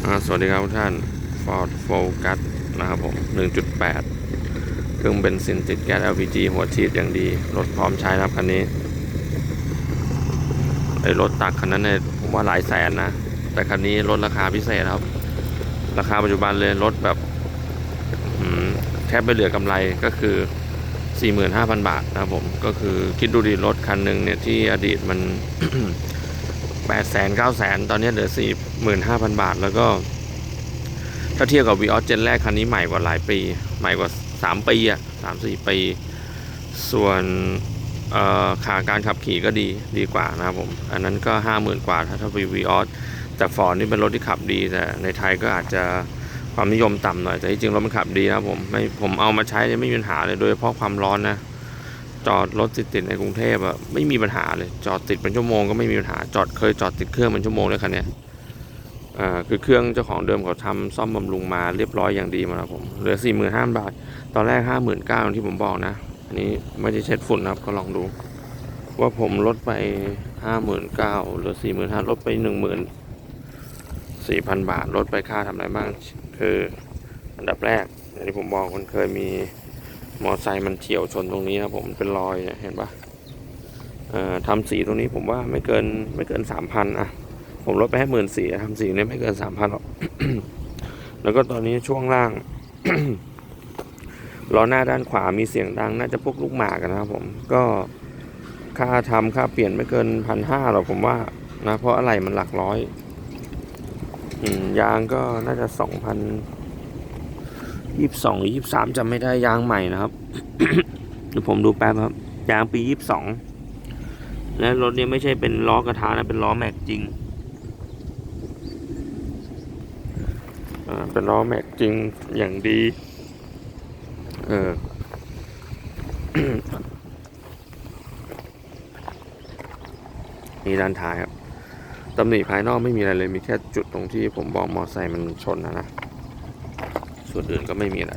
สวัสดีครับทุกท่าน Ford Focus นะครับผม 1.8 เครื่องเบนซินติดแก๊ส LPG หัวฉีดอย่างดี รถพร้อมใช้นะครับคันนี้ ไอรถตักคันนั้นเนี่ยผมว่าหลายแสนนะ แต่คันนี้ลดราคาพิเศษครับ ราคาปัจจุบันเลยลดแบบแทบไม่เหลือกำไรก็คือ 45,000 บาทนะครับผม ก็คือคิดดูดิรถคันหนึ่งเนี่ยที่อดีตมัน แปดแสนเก้าแสนตอนนี้เหลือสี่หมื่นห้าพันบาท แล้วก็ ถ้าเทียบกับ v ีออสเจนแรกคันนี้ใหม่กว่าหลายปี ใหม่กว่าสามปีอะสามสี่ปี ส่วนขาการขับขี่ก็ดีดีกว่านะครับผม อันนั้นก็ห้าหมื่นกว่าถ้าถ้าวีวีออสแต่ฟอร์ดนี่เป็นรถที่ขับดีแต่ในไทยก็อาจจะความนิยมต่ำหน่อย แต่ที่จริงรถมันขับดีนะครับผมไม่ผมเอามาใช้เนี่ยไม่มีปัญหาเลยโดยเฉพาะความร้อนนะ จอดรถติดติดๆในกรุงเทพอะไม่มีปัญหาเลย จอดติดเป็นชั่วโมงก็ไม่มีปัญหาจอดเคยจอดติดเครื่องเป็นชั่วโมงเลยคันเนี้ยอ่าคือเครื่องเจ้าของเดิมเขาทำซ่อมบำรุงมาเรียบร้อยอย่างดีมาแล้วผมเหลือสี่หมื่นห้าบาท ตอนแรกห้าหมื่นเก้าที่ผมบอกนะ อันนี้ไม่ได้เช็ดฝุ่นนะครับก็ลองดู ว่าผมลดไปห้าหมื่นเก้าเหลือสี่หมื่นห้าลดไปหนึ่งหมื่นสี่พันบาทลดไปค่าทำอะไรบ้าง คืออันดับแรกอย่างที่ผมบอกมันเคยมี มอไซค์มันเฉียวชนตรงนี้นะผมเป็นรอยเห็นปะทำสีตรงนี้ผมว่าไม่เกินไม่เกินสามพันอะผมลดไปให้หมื่นสี่ทำสีเนี่ยไม่เกินสามพันหรอกแล้วก็ตอนนี้ช่วงล่างล้อหน้าด้านขวามีเสียงดัง น่าจะพวกลูกหมากนะครับผมก็ค่าทำค่าเปลี่ยนไม่เกินพันห้าหรอกผมว่านะเพราะอะไรมันหลักร้อยอยางก็น่าจะสองพัน ยี่สิบสองหรือยี่สิบสามจำไม่ได้ยางใหม่นะครับเดี๋ยวผมดูแป๊บครับ ยางปียี่สิบสองและรถเนี้ไม่ใช่เป็นล้อกระทะนะเป็นล้อแม็กจริงอ่าเป็นล้อแม็กจริงอย่างดีเออนี่ด้านท้ายครับตำหนิภายนอกไม่มีอะไรเลยมีแค่จุดตรงที่ผมบอกมอไซค์มันชนนะนะ ส่วนอื่นก็ไม่มีอะไร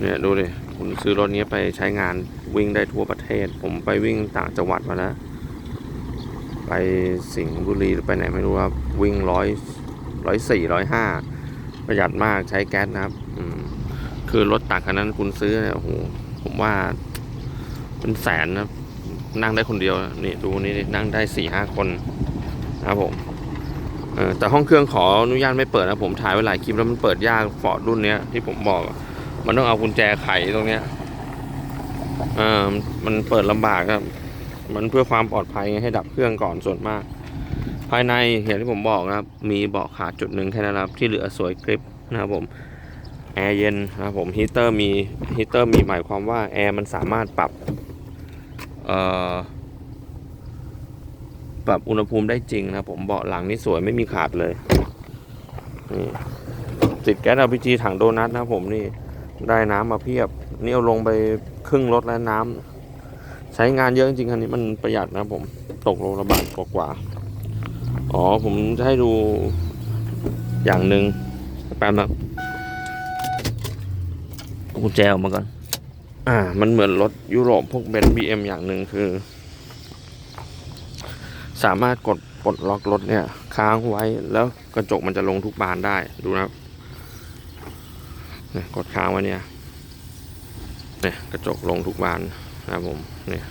เนี่ยดูดิคุณซื้อรถนี้ไปใช้งานวิ่งได้ทั่วประเทศ ผมไปวิ่งต่างจังหวัดมาแล้ว ไปสิงห์บุรีหรือไปไหนไม่รู้ครับ วิ่งร้อยร้อยสี่ร้อยห้าประหยัดมากใช้แก๊สนะครับ อืมคือรถตักคันนั้นคุณซื้อเนี่ยโอ้โหผมว่าเป็นแสนนะนั่งได้คนเดียวนี่ดูนี่นั่งได้สี่ห้าคนนะครับผม แต่ห้องเครื่องขออนุญาตไม่เปิดนะผมถ่ายไว้หลายคลิปแล้วมันเปิดยากฟอร์ดรุ่นเนี้ยที่ผมบอก มันต้องเอากุญแจไขตรงเนี้ยเออมันเปิดลำบากครับ มันเพื่อความปลอดภัยไงให้ดับเครื่องก่อนส่วนมาก ภายในอย่างที่ผมบอกนะครับ มีเบาะขาดจุดหนึ่งแค่นั้นครับ ที่เหลือสวยกริปนะครับผมแอร์เย็นนะครับผมฮีเตอร์มีฮีเตอร์มีหมายความว่าแอร์มันสามารถปรับเอ่อ ปรับอุณหภูมิได้จริงนะผมเบาะหลังนี่สวยไม่มีขาดเลยนี่ติดแก๊ส LPG ถังโดนัทนะผมนี่ได้น้ำมาเพียบ นี่เอาลงไปครึ่งรถแล้วน้ำใช้งานเยอะจริงคันนี้มันประหยัดนะผมตกโลละบาทกว่าอ๋อผมจะให้ดูอย่างหนึ่งแป๊บนะเอากุญแจออกมาก่อน อ่า มันเหมือนรถยุโรปพวกเบนซ์บีเอ็มอย่างหนึ่งคือ สามารถกดปลดล็อกรถเนี่ย ค้างไว้แล้วกระจกมันจะลงทุกบานได้ดูนะครับเนี่ยกดค้างไว้เนี่ยเนี่ยกระจกลงทุกบานนะครับผมเนี่ย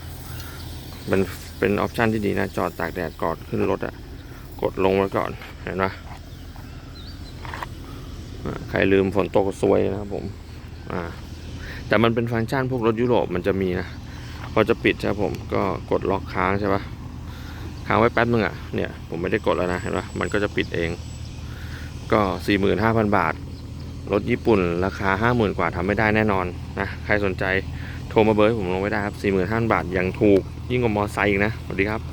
เป็นเป็นออปชันที่ดีนะ จอดตากแดดก่อนขึ้นรถอะ่ะกดลงไว้ก่อนเห็นไหมใครลืมฝนตกซวยนะครับผมอ่าแต่มันเป็นฟังก์ชันพวกรถยุโรปมันจะมีนะพอจะปิดใช่ไหมผมก็กดล็อกค้างใช่ปะ ค้างไว้แป๊บนึงอะเนี่ยผมไม่ได้กดแล้วนะเห็นปะมันก็จะปิดเอง ก็ 45,000 บาท รถญี่ปุ่นราคา 50,000 กว่าทำไม่ได้แน่นอนนะใครสนใจโทรมาเบอร์ให้ผมลงไว้ได้ครับ45,000 บาทยังถูกยิ่งกว่ามอไซค์อีกนะสวัสดีครับ